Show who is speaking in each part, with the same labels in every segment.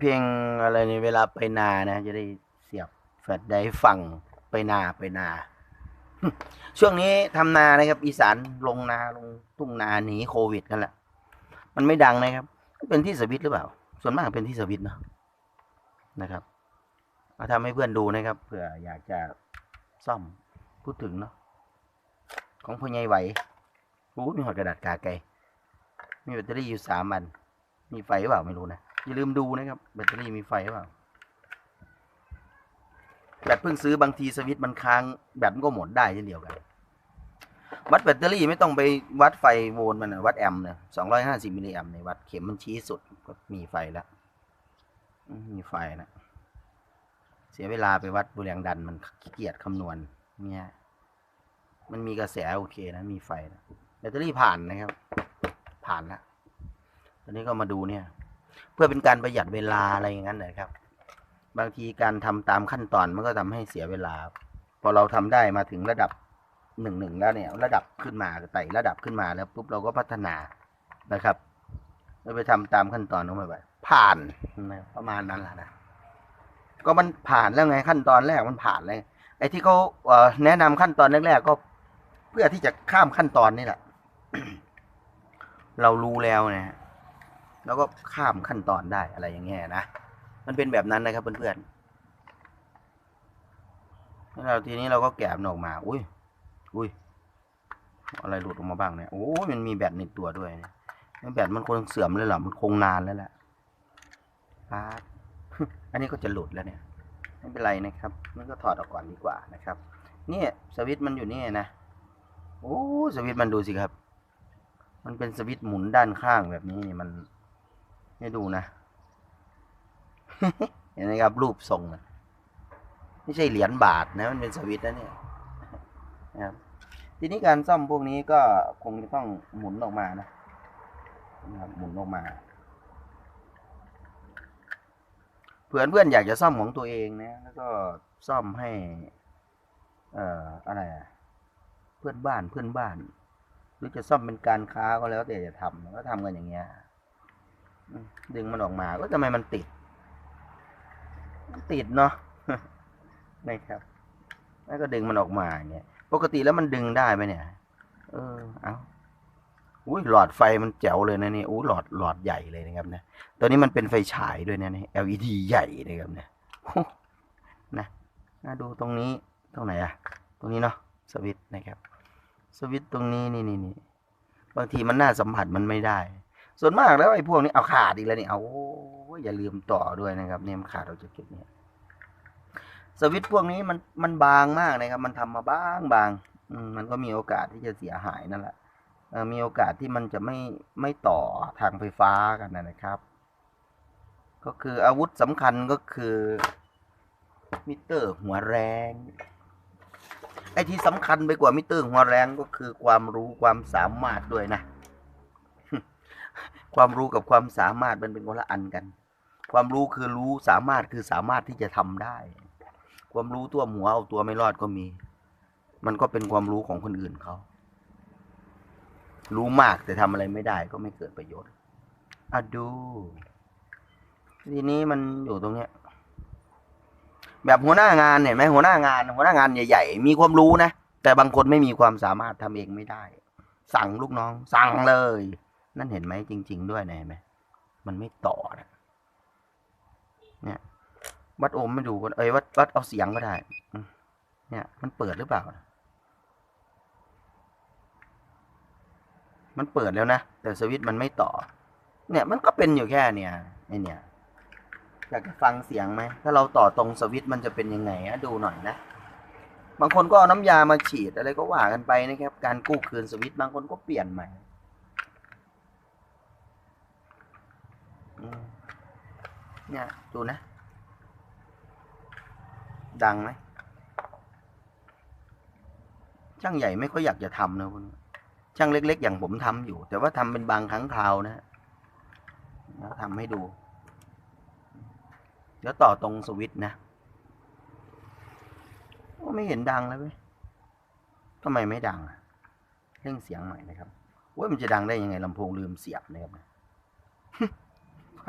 Speaker 1: เพลงอะไรนี่เวลาไปนานะ จะได้เสียบแฟลชไดรฟ์ฟังไปนาไปนา ช่วงนี้ทำนานะครับ อีสานลงนาลงทุ่งนาหนีโควิดกันแหละมันไม่ดังนะครับ เป็นที่สวิตหรือเปล่า ส่วนมากเป็นที่สวิตเนอะนะครับมาทำให้เพื่อนดูนะครับเผื่ออยากจะซ่อมพูดถึงเนาะของพ่อใหญ่ไหวรู้มีหอดกระดาษกาไกลมีแบตเตอรี่อยู่สามอัน มีไฟหรือเปล่าไม่รู้นะ อย่าลืมดูนะครับ แบตเตอรี่มีไฟหรือเปล่าแบตเพิ่งซื้อบางทีสวิตช์มันค้างแบตมันก็หมดได้เช่นเดียวกัน วัดแบตเตอรี่ไม่ต้องไปวัดไฟโวลต์มันนะวัดแอมป์นะสองร้อยห้าสิบมิลลิแอมป์ในวัดเข็มมันชี้สุดก็มีไฟแล้วมีไฟนะเสียเวลาไปวัดบุแรงดันมันขี้เกียจคำนวณเนี่ยมันมีกระแสโอเคนะ มีไฟนะแบตเตอรี่ผ่านนะครับ ผ่านแล้วตอนนี้ก็มาดูเนี่ย เพื่อเป็นการประหยัดเวลาอะไรอย่างนั้นนะครับ บางทีการทำตามขั้นตอนมันก็ทำให้เสียเวลา พอเราทำได้มาถึงระดับหนึ่งหนึ่งแล้วเนี่ย ระดับขึ้นมาไต่ระดับขึ้นมาแล้วปุ๊บเราก็พัฒนานะครับเราไปทำตามขั้นตอนของมันไปผ่านนะประมาณนั้นแหละนะก็มันผ่านแล้วไงขั้นตอนแรกมันผ่านเลยไอ้ที่เขาแนะนำขั้นตอนแรกๆก็เพื่อที่จะข้ามขั้นตอนนี่แหละ เรารู้แล้วนะฮะ แล้วก็ข้ามขั้นตอนได้อะไรอย่างเงี้ยนะ มันเป็นแบบนั้นนะครับเพื่อนๆแล้วทีนี้เราก็แกะมันออกมา อุ้ย อุ้ย อะไรหลุดออกมาบ้างเนี่ย โอ้มันมีแบตในตัวด้วยนี่แบตมันคงเสื่อมเลยเหรอ มันคงนานแล้วแหละปาดอันนี้ก็จะหลุดแล้วเนี่ย ไม่เป็นไรนะครับ มันก็ถอดออกก่อนดีกว่านะครับ เนี่ยสวิตช์มันอยู่นี่นะ โอ้ สวิตช์มันดูสิครับ มันเป็นสวิตช์หมุนด้านข้างแบบนี้มัน ให้ดูนะเห็นไหมครับ รูปทรงมันไม่ใช่เหรียญบาทนะ มันเป็นสวิตช์นะเนี่ยนะครับทีนี้การซ่อมพวกนี้ก็คงจะต้องหมุนออกมานะนะครับหมุนออกมาเผื่อเพื่อนอยากจะซ่อมของตัวเองนะ แล้วก็ซ่อมให้ เอ่ออะไรอะเพื่อนบ้านเพื่อนบ้าน หรือจะซ่อมเป็นการค้าก็แล้วแต่จะทำก็ทำกันอย่างเงี้ย ดึงมันออกมาก็ทำไมมันติด ติดเนาะนะครับแล้วก็ดึงมันออกมาเงี้ยปกติแล้วมันดึงได้ไหมเนี่ย เออ เอาอุ้ยหลอดไฟมันแจ๋วเลยนะนี่อู้หลอดหลอดใหญ่เลยนะครับนะตัวนี้มันเป็นไฟฉายด้วยนะนี่ LED ใหญ่นะครับเนี่ยนะน่าดูตรงนี้ตรงไหนอะตรงนี้เนาะสวิตนะครับ สวิตตรงนี้นี่นี่นี่บางทีมันน่าสัมผัสมันไม่ได้ ส่วนมากแล้วไอ้พวกนี้เอาขาดอีกแล้วนี่เอาอย่าลืมต่อด้วยนะครับเนี่ยมันขาดออกจากจุดเนี้ยสวิตช์พวกนี้มันมันบางมากนะครับ มันทำมาบางบางมันก็มีโอกาสที่จะเสียหายนั่นแหละมีโอกาสที่มันจะไม่ไม่ต่อทางไฟฟ้ากันนะครับ ก็คืออาวุธสำคัญก็คือมิเตอร์หัวแรง ไอ้ที่สำคัญไปกว่ามิเตอร์หัวแรงก็คือความรู้ความสามารถด้วยนะ ความรู้กับความสามารถมันเป็นคนละอันกัน ความรู้คือรู้สามารถคือสามารถที่จะทำได้ ความรู้ตัวหมูเอาตัวไม่รอดก็มี มันก็เป็นความรู้ของคนอื่นเขา รู้มากแต่ทำอะไรไม่ได้ก็ไม่เกิดประโยชน์อะดู ทีนี้มันอยู่ตรงเนี้ย แบบหัวหน้างานเห็นไหมหัวหน้างาน หัวหน้างานใหญ่ๆมีความรู้นะแต่บางคนไม่มีความสามารถทำเองไม่ได้ สั่งลูกน้อง สั่งเลย นั่นเห็นไหมจริง ๆ ด้วยนะเห็นไหมมันไม่ต่อนะเนี่ย วัดโอมไม่ดูก็เอ้ยวัดวัดเอาเสียงก็ได้ เนี่ย มันเปิดหรือเปล่า มันเปิดแล้วนะ แต่สวิตช์มันไม่ต่อ เนี่ยมันก็เป็นอยู่แค่เนี่ยไอเนี่ยอยากจะฟังเสียงไหม ถ้าเราต่อตรงสวิตช์มันจะเป็นยังไงอะดูหน่อยนะ บางคนก็เอาน้ำยามาฉีดอะไรก็ว่ากันไปนะครับ การกู้คืนสวิตช์บางคนก็เปลี่ยนใหม่อืม เนี่ยดูนะ ดังไหมช่างใหญ่ไม่ค่อยอยากจะทำนะคุณช่างเล็ก ๆ อย่างผมทำอยู่ แต่ว่าทำเป็นบางครั้งคราวนะแล้วทำให้ดู แล้วต่อตรงสวิตช์นะโอ้ไม่เห็นดังเลยเว้ยทำไมไม่ดังอะเร่งเสียงใหม่นะครับว่ามันจะดังได้ยังไงลำโพงลืมเสียบนะครับ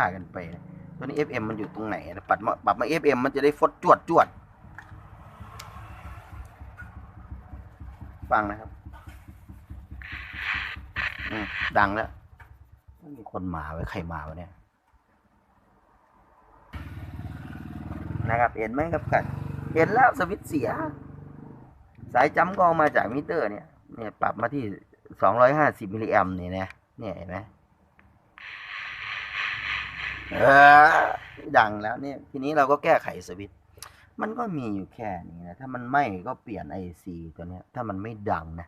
Speaker 1: ากันไปนะตัวนี้ FM มันอยู่ตรงไหนนะปรับมาปรับมา FM มันจะได้ฟดจวดจวดฟังนะครับอืมดังแล้วมีคนมาไว้ใครมาวะเนี่ยนะครับเห็นไหมครับกันเห็นแล้วสวิตเสีย สายจำก็เอามาจากมิเตอร์เนี่ยเนี่ยปรับมาที่สองร้อยห้าสิบมิลลิแอมเนี่ยนะเนี่ยเห็นไหม เออดังแล้วเนี่ยทีนี้เราก็แก้ไขสวิตมันก็มีอยู่แค่นี้นะถ้ามันไหม้ก็เปลี่ยนไอซีตัวเนี้ย ถ้ามันไม่ดังนะ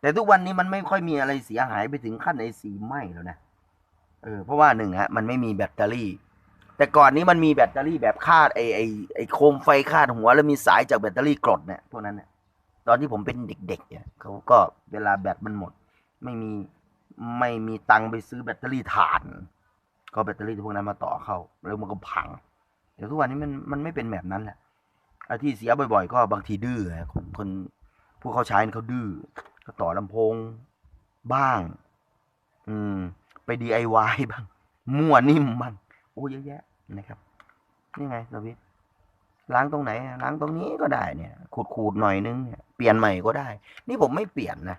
Speaker 1: แต่ทุกวันนี้มันไม่ค่อยมีอะไรเสียหายไปถึงขั้นไอซีไหม้แล้วนะเออเพราะว่าหนึ่งฮะมันไม่มีแบตเตอรี่ แต่ก่อนนี้มันมีแบตเตอรี่แบบคาดไอไอไอโคมไฟคาดหัว แล้วมีสายจากแบตเตอรี่กรดเนี่ยพวกนั้นเนี่ยตอนที่ผมเป็นเด็ก ๆ เนี่ยเขาก็เวลาแบตมันหมด ไม่มีไม่มีตังค์ไปซื้อแบตเตอรี่ถ่าน ก็แบตเตอรี่พวกนั้นมาต่อเข้าแล้วมันก็พังเดี๋ยวทุกวันนี้มันมันไม่เป็นแบบนั้นแหละไอ้ที่เสียบ่อย ๆ ก็บางทีดื้อคนคนผู้เขาใช้เขาดื้อก็ต่อลำโพงบ้าง อืม ไป DIY บ้างมั่วนิ่มบ้างโอ้เยอะแยะนะครับนี่ไงสวิตล้างตรงไหนล้างตรงนี้ก็ได้เนี่ย ขูดขูดๆหน่อยนึงเนี่ยเปลี่ยนใหม่ก็ได้ นี่ผมไม่เปลี่ยนนะ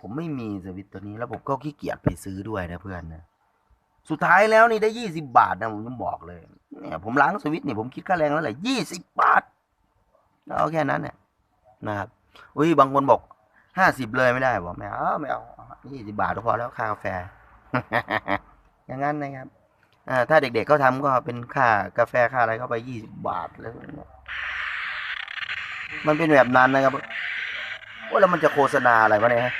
Speaker 1: ผมไม่มีสวิตตัวนี้แล้วผมก็ขี้เกียจไปซื้อด้วยนะเพื่อนนะ สุดท้ายแล้วนี่ได้ยี่สิบาทนะผมต้องบอกเลยเนี่ยผมล้างสวิตช์นี่ยผมคิดค่าแรงแล้วแหละยี่สิบบาทเอาแค่นั้นเนี่ยนะครับอุ้ยบางคนบอกห้าสิบเลยไม่ได้บอกไม่เอาไม่เอายี่สิบาทก็พอแล้วค่ากาแฟ อย่างนั้นนะครับอ่าถ้าเด็กๆเขาทำก็เป็นค่ากาแฟค่าอะไรเข้าไปยี่สิบบาทแล้วมันเป็นแบบนั้นนะครับว่าแล้วมันจะโฆษณาอะไรวะเนี่ยฮะ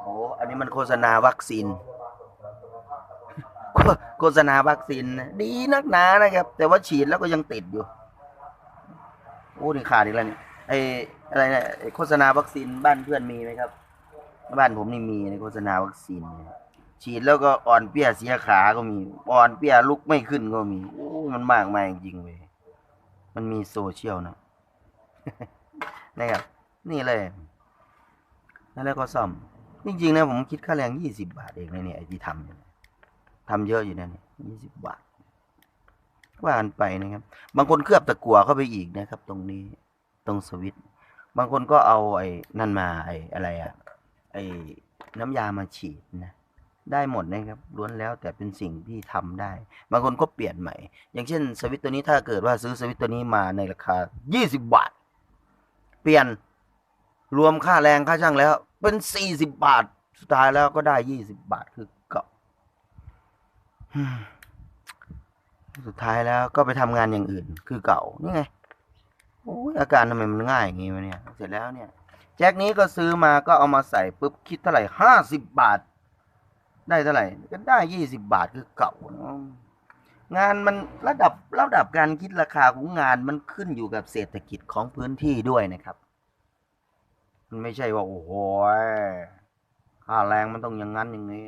Speaker 1: โอ้อันนี้มันโฆษณาวัคซีน โฆษณาวัคซีนดีนักหนานะครับ แต่ว่าฉีดแล้วก็ยังติดอยู่โอ้นี่ขาดอีกแล้วนี่ไออะไรเนี่ยโฆษณาวัคซีนบ้านเพื่อนมีไหมครับ บ้านผมนี่มีในโฆษณาวัคซีนฉีดแล้วก็อ่อนเปี้ยเสียขาก็มี อ่อนเปี้ยลุกไม่ขึ้นก็มีโอ้มันมากมายจริงเว้ยมันมีโซเชียลนะนะครับนี่เลย แล้วก็ซ่อม จริงๆนะผมคิดค่าแรงยี่สิบาทเองนะเนี่ยไอที่ทำทำเยอะอยู่นะเนี่ยยี่สิบบาทว่ากันไปนะครับ บางคนเคลือบตะกั่วเข้าไปอีกนะครับ ตรงนี้ตรงสวิตบางคนก็เอาไอ้นั่นมาไอ้อะไรอะไอ้น้ำยามาฉีดนะได้หมดนะครับล้วนแล้วแต่เป็นสิ่งที่ทำได้ บางคนก็เปลี่ยนใหม่ อย่างเช่น สวิตตัวนี้ถ้าเกิดว่าซื้อสวิตตัวนี้มาในราคา 20 บาท เปลี่ยนรวมค่าแรงค่าช่างแล้ว เป็น40บบาท สุดท้ายแล้วก็ได้20บาทคือเก่าสุดท้ายแล้วก็ไปทำงานอย่างอื่น คือเก่านี่ไงโอ้ยอาการทำไมมันง่ายอย่างงี้วะเนี่ย เสร็จแล้วเนี่ย แจ็คนี้ก็ซื้อมาก็เอามาใส่ปุ๊บคิดเท่าไหร่ห้าสิบบาท ได้เท่าไหร่ ก็ได้ยี่สิบบาทคือเก่างานมันระดับระดับการคิดราคาของงานมันขึ้นอยู่กับเศรษฐกิจของพื้นที่ด้วยนะครับ มันไม่ใช่ว่าโอ้โหค่าแรงมันต้องอย่างนั้นอย่างนี้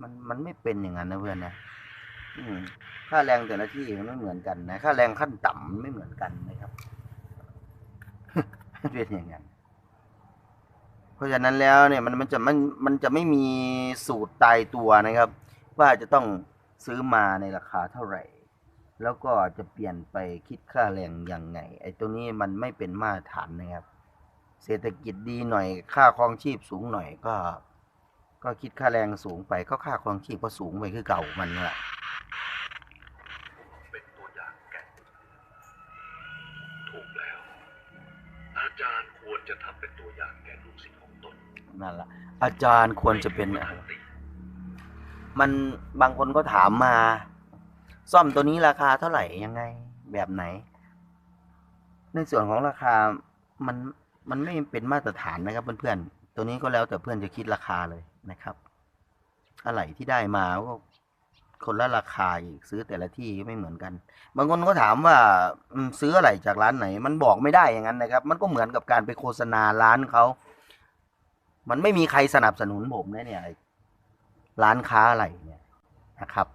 Speaker 1: มันมันไม่เป็นอย่างนั้นนะเพื่อนนะค่าแรงแต่ละที่มันไม่เหมือนกันนะค่าแรงขั้นต่ำมันไม่เหมือนกันนะครับเป็นอย่างนั้นเพราะฉะนั้นแล้วเนี่ยมันมันจะมันมันจะไม่มีสูตรตายตัวนะครับ ว่าจะต้องซื้อมาในราคาเท่าไหร่ แล้วก็จะเปลี่ยนไปคิดค่าแรงยังไง ไอ้ตัวนี้มันไม่เป็นมาตรฐานนะครับ เศรษฐกิจดีหน่อย ค่าครองชีพสูงหน่อยก็ ก็คิดค่าแรงสูงไปก็ค่าครองชีพก็สูงไปคือเก่ามันนั่นแหละ
Speaker 2: เป็นตัวอย่างแก่ถูกแล้ว อาจารย์ควรจะทำเป็นตัวอย่างแก่ลูกศิษย์ของตน
Speaker 1: นั่นแหละอาจารย์ควรจะเป็น
Speaker 2: ไม่
Speaker 1: อะ
Speaker 2: ให้
Speaker 1: ไร
Speaker 2: คติ
Speaker 1: มันบางคนก็ถามมา ซ่อมตัวนี้ราคาเท่าไหร่ยังไง แบบไหน ในส่วนของราคามัน มันไม่เป็นมาตรฐานนะครับเพื่อนๆ ตัวนี้ก็แล้วแต่เพื่อนจะคิดราคาเลยนะครับอะไรที่ได้มาก็คนละราคาอีกซื้อแต่ละที่ก็ไม่เหมือนกัน บางคนก็ถามว่าซื้ออะไรจากร้านไหน มันบอกไม่ได้อย่างนั้นนะครับ มันก็เหมือนกับการไปโฆษณาร้านเขา มันไม่มีใครสนับสนุนผมนะเนี่ยร้านค้าอะไรเนี่ยนะครับ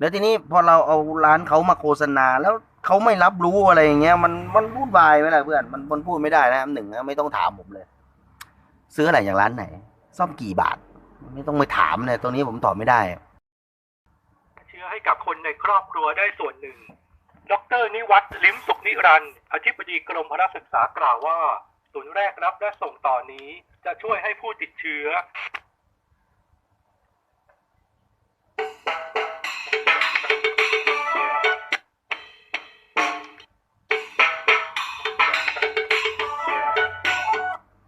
Speaker 1: แล้วทีนี้พอเราเอาร้านเขามาโฆษณาแล้วเขาไม่รับรู้อะไรอย่างเงี้ยมันมันพูดวายไหมล่ะเพื่อนมันมันพูดไม่ได้นะครับหนึ่งนะไม่ต้องถามผมเลย ซื้ออะไรอย่างร้านไหน ซ่อมกี่บาท ไม่ต้องไปถามเลยตรงนี้ผมตอบไม่ได้
Speaker 3: เชื้อให้กับคนในครอบครัวได้ส่วนหนึ่ง ดรนิวัฒน์ลิ้มสุขนิรันดร์อธิบดีกรมพระศึกษากล่าวว่า ศูนย์แรกรับและส่งต่อนนี้จะช่วยให้ผู้ติดเชื้อ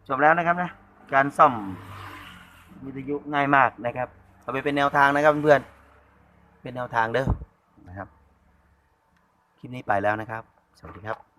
Speaker 1: จบแล้วนะครับนะ การซ่อมวิทยุง่ายมากนะครับ เอาไปเป็นแนวทางนะครับเพื่อนเป็นแนวทางเด้อนะครับ คลิปนี้ไปแล้วนะครับ สวัสดีครับ